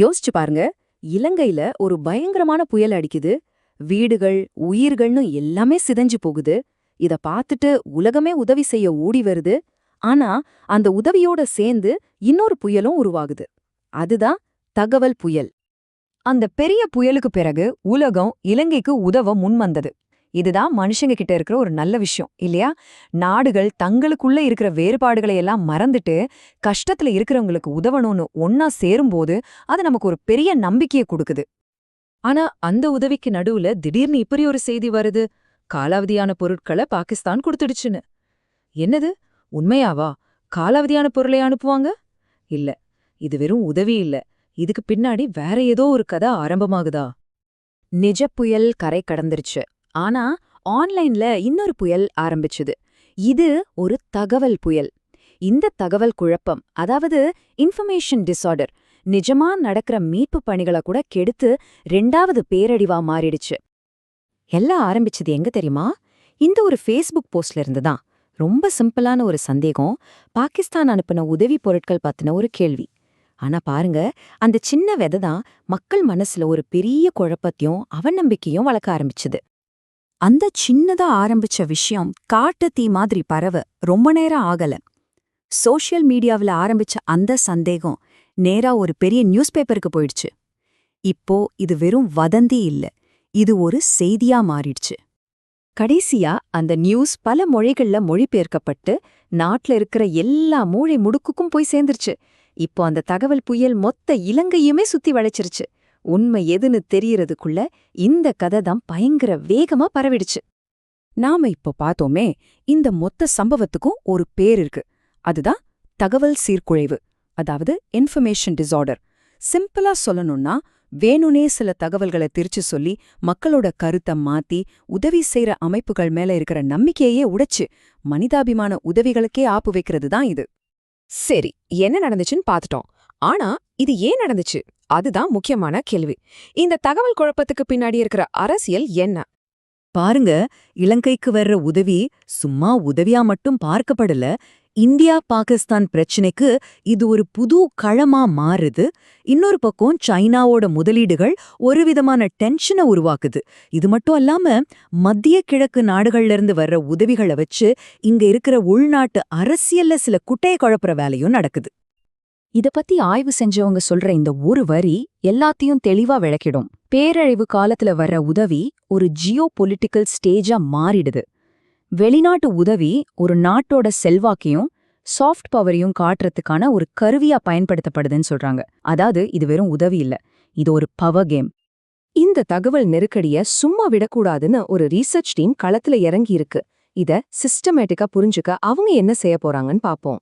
யோசிச்சு பாருங்க. இலங்கையில ஒரு பயங்கரமான புயல் அடிக்குது. வீடுகள் உயிர்கள்னு எல்லாமே சிதஞ்சு போகுது. இத பார்த்துட்டு உலகமே உதவி செய்ய ஓடி வருது. ஆனா அந்த உதவியோட சேர்ந்து இன்னொரு புயலும் உருவாகுது. அதுதான் தகவல் புயல். அந்த பெரிய புயலுக்கு பிறகு உலகம் இலங்கைக்கு உதவ முன்வந்தது. இதுதான் மனுஷங்க கிட்ட இருக்கிற ஒரு நல்ல விஷயம் இல்லையா? நாடுகள் தங்களுக்குள்ள இருக்கிற வேறுபாடுகளை எல்லாம் மறந்துட்டு கஷ்டத்துல இருக்கிறவங்களுக்கு உதவணும்னு ஒன்னா சேரும்போது அது நமக்கு ஒரு பெரிய நம்பிக்கையை கொடுக்குது. ஆனா அந்த உதவிக்கு நடுவுல திடீர்னு இப்படி ஒரு செய்தி வருது. காலாவதியான பொருட்களை பாகிஸ்தான் கொடுத்துடுச்சுன்னு. என்னது? உண்மையாவா? காலாவதியான பொருளை அனுப்புவாங்க? இல்ல இது வெறும் உதவி இல்ல. இதுக்கு பின்னாடி வேற ஏதோ ஒரு கதை ஆரம்பமாகுதா? நிஜ புயல் கரை கடந்துருச்சு. ஆனா ஆன்லைன்ல இன்னொரு புயல் ஆரம்பிச்சுது. இது ஒரு தகவல் புயல். இந்த தகவல் குழப்பம் அதாவது இன்ஃபர்மேஷன் டிஸார்டர் நிஜமா நடக்கிற மீட்பு பணிகளை கூட கெடுத்து ரெண்டாவது பேரடிவா மாறிடுச்சு. எல்லாம் ஆரம்பிச்சது எங்க தெரியுமா? இந்த ஒரு ஃபேஸ்புக் போஸ்ட்ல இருந்து தான். ரொம்ப சிம்பிளான ஒரு சந்தேகம் பாகிஸ்தான் அனுப்பின உதவி பொருட்கள் பத்தின ஒரு கேள்வி. ஆனா பாருங்க அந்த சின்ன விதை தான் மக்கள் மனசுல ஒரு பெரிய குழப்பத்தையும் அவநம்பிக்கையும் வளர்க்க ஆரம்பிச்சுது. அந்த சின்னதா ஆரம்பிச்ச விஷயம் காட்டு தீ மாதிரி பரவ ரொம்ப நேரம் ஆகல. சோஷியல் மீடியாவுல ஆரம்பிச்ச அந்த சந்தேகம் நேரா ஒரு பெரிய நியூஸ் பேப்பருக்கு போயிடுச்சு. இப்போ இது வெறும் வதந்தி இல்ல இது ஒரு செய்தியா மாறிடுச்சு. கடைசியா அந்த நியூஸ் பல மொழிகள்ல மொழிபெயர்க்கப்பட்டு நாட்டுல இருக்கிற எல்லா மூளை முடுக்குக்கும் போய் சேர்ந்துருச்சு. இப்போ அந்த தகவல் புயல் மொத்த இலங்கையுமே சுத்தி வளைச்சிருச்சு. உண்மை எதுன்னு தெரியறதுக்குள்ள இந்த கதை தான் பயங்கர வேகமா பரவிடுச்சு. நாம இப்ப பார்த்தோமே இந்த மொத்த சம்பவத்துக்கும் ஒரு பேர் இருக்கு. அதுதான் தகவல் சீர்குழைவு அதாவது இன்ஃபர்மேஷன் டிஸார்டர். சிம்பிளா சொல்லணும்னா வேணுனே சில தகவல்களை திரிச்சு சொல்லி மக்களோட கருத்தை மாத்தி உதவி செய்யற அமைப்புகள் மேல இருக்கிற நம்பிக்கையே உடைச்சு மனிதாபிமான உதவிகளுக்கே ஆப்பு வைக்கிறது தான் இது. சரி என்ன நடந்துச்சுன்னு பார்த்துட்டோம். ஆனா இது ஏன் நடந்துச்சு? அதுதான் முக்கியமான கேள்வி. இந்த தகவல் குழப்பத்துக்கு பின்னாடி இருக்கிற அரசியல் என்ன? பாருங்க இலங்கைக்கு வர்ற உதவி சும்மா உதவியா மட்டும் பார்க்கப்படல. இந்தியா பாகிஸ்தான் பிரச்சனைக்கு இது ஒரு புது களமா மாறுது. இன்னொரு பக்கம் சைனாவோட முதலீடுகள் ஒரு விதமான டென்ஷனை உருவாக்குது. இது மட்டும் அல்லாம மத்திய கிழக்கு நாடுகள்ல இருந்து வர்ற உதவிகளை வச்சு இங்க இருக்கிற உள்நாட்டு அரசியல்ல சில குட்டைய குழப்புற வேலையும் நடக்குது. இத பத்தி ஆய்வு செஞ்சவங்க சொல்ற இந்த ஒரு வரி எல்லாத்தையும் தெளிவா விளக்கிடும். பேரழிவு காலத்துல வர்ற உதவி ஒரு ஜியோ பொலிட்டிக்கல் ஸ்டேஜா மாறிடுது. வெளிநாட்டு உதவி ஒரு நாட்டோட செல்வாக்கையும் சாஃப்ட் பவரையும் காட்டுறதுக்கான ஒரு கருவியா பயன்படுத்தப்படுதுன்னு சொல்றாங்க. அதாவது இது வெறும் உதவி இல்ல இது ஒரு பவர் கேம். இந்த தகவல் நெருக்கடிய சும்மா விடக்கூடாதுன்னு ஒரு ரீசர்ச் டீம் களத்துல இறங்கி இருக்கு இத சிஸ்டமேட்டிக்கா புரிஞ்சுக்க அவங்க என்ன செய்ய போறாங்கன்னு பாப்போம்.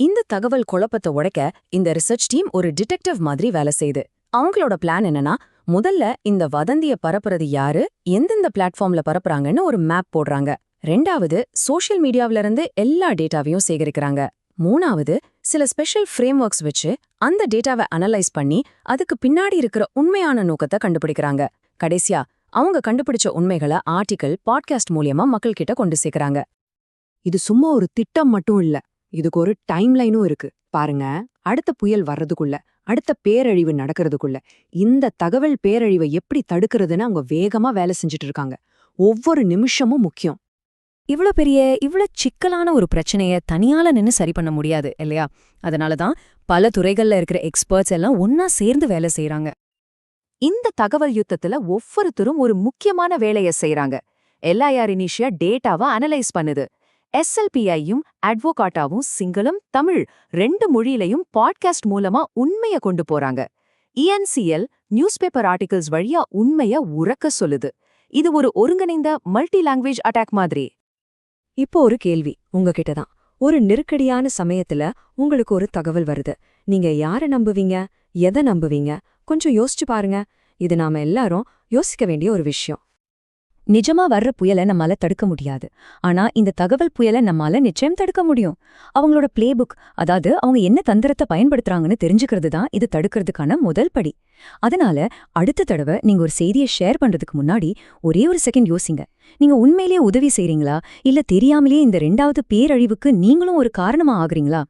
இந்த தகவல் குழப்பத்தை உடைக்க இந்த ரிசர்ச் டீம் ஒரு டிடெக்டிவ் மாதிரி வேலை செய்யுது அவங்களோட பிளான் என்னன்னா முதல்ல இந்த வதந்திய பரப்புறது யாரு எந்தெந்த பிளாட்ஃபார்ம்ல பரப்புறாங்கன்னு ஒரு மேப் போடுறாங்க. ரெண்டாவது சோஷியல் மீடியாவில இருந்து எல்லா டேட்டாவையும் சேகரிக்கிறாங்க. மூணாவது சில ஸ்பெஷல் ஃப்ரேம் ஒர்க்ஸ் வச்சு அந்த டேட்டாவை அனலைஸ் பண்ணி அதுக்கு பின்னாடி இருக்கிற உண்மையான நோக்கத்தை கண்டுபிடிக்கிறாங்க. கடைசியா அவங்க கண்டுபிடிச்ச உண்மைகளை ஆர்டிக்கல் பாட்காஸ்ட் மூலியமா மக்கள் கிட்ட கொண்டு சேர்க்கறாங்க. இது சும்மா ஒரு திட்டம் மட்டும் இல்ல. இதுக்கு ஒரு டைம் லைனும் இருக்கு. பாருங்க. அடுத்த புயல் வர்றதுக்குள்ள அடுத்த பேரழிவு நடக்கிறதுக்குள்ள இந்த தகவல் பேரழிவை எப்படி தடுக்கிறதுன்னு அவங்க வேகமா வேலை செஞ்சுட்டு இருக்காங்க. ஒவ்வொரு நிமிஷமும் முக்கியம். இவ்ளோ பெரிய இவ்ளோ சிக்கலான ஒரு பிரச்சனைய தனியால நின்னு சரி பண்ண முடியாது இல்லையா? அதனால தான் பல துறைகள்ல இருக்கிற எக்ஸ்பர்ட்ஸ் எல்லாம் ஒன்னா சேர்ந்து வேலை செய்யறாங்க இந்த தகவல் யுத்தத்துல ஒவ்வொருத்தரும் ஒரு முக்கியமான வேலைய செய்யறாங்க எல்ஐஆர் இனிஷியா டேட்டாவை அனலைஸ் பண்ணுது. எஸ்எல்பிஐயும் அட்வோகாட்டாவும் சிங்களம் தமிழ் ரெண்டு மொழியிலையும் பாட்காஸ்ட் மூலமா உண்மைய கொண்டு போறாங்க. இஎன்சிஎல் நியூஸ் பேப்பர் ஆர்டிகல்ஸ் வழியா உண்மைய உறக்க சொல்லுது. இது ஒரு ஒருங்கிணைந்த மல்டி லாங்குவேஜ் அட்டாக் மாதிரி. இப்போ ஒரு கேள்வி உங்ககிட்ட தான். ஒரு நெருக்கடியான சமயத்துல உங்களுக்கு ஒரு தகவல் வருது. நீங்க யார நம்புவீங்க? எதை நம்புவீங்க? கொஞ்சம் யோசிச்சு பாருங்க. இது நாம எல்லாரும் யோசிக்க வேண்டிய ஒரு விஷயம். நிஜமா வர்ற புயலை நம்மால தடுக்க முடியாது. ஆனா இந்த தகவல் புயலை நம்மால நிச்சயம் தடுக்க முடியும். அவங்களோட பிளேபுக் அதாவது அவங்க என்ன தந்திரத்தை பயன்படுத்துறாங்கன்னு தெரிஞ்சுக்கிறது தான் இது தடுக்கிறதுக்கான முதல் படி. அதனால அடுத்த தடவை நீங்க ஒரு செய்தியை ஷேர் பண்றதுக்கு முன்னாடி ஒரே ஒரு செகண்ட் யோசிங்க. நீங்க உண்மையிலேயே உதவி செய்றீங்களா? இல்ல தெரியாமலேயே இந்த ரெண்டாவது பேரழிவுக்கு நீங்களும் ஒரு காரணமா ஆகுறீங்களா?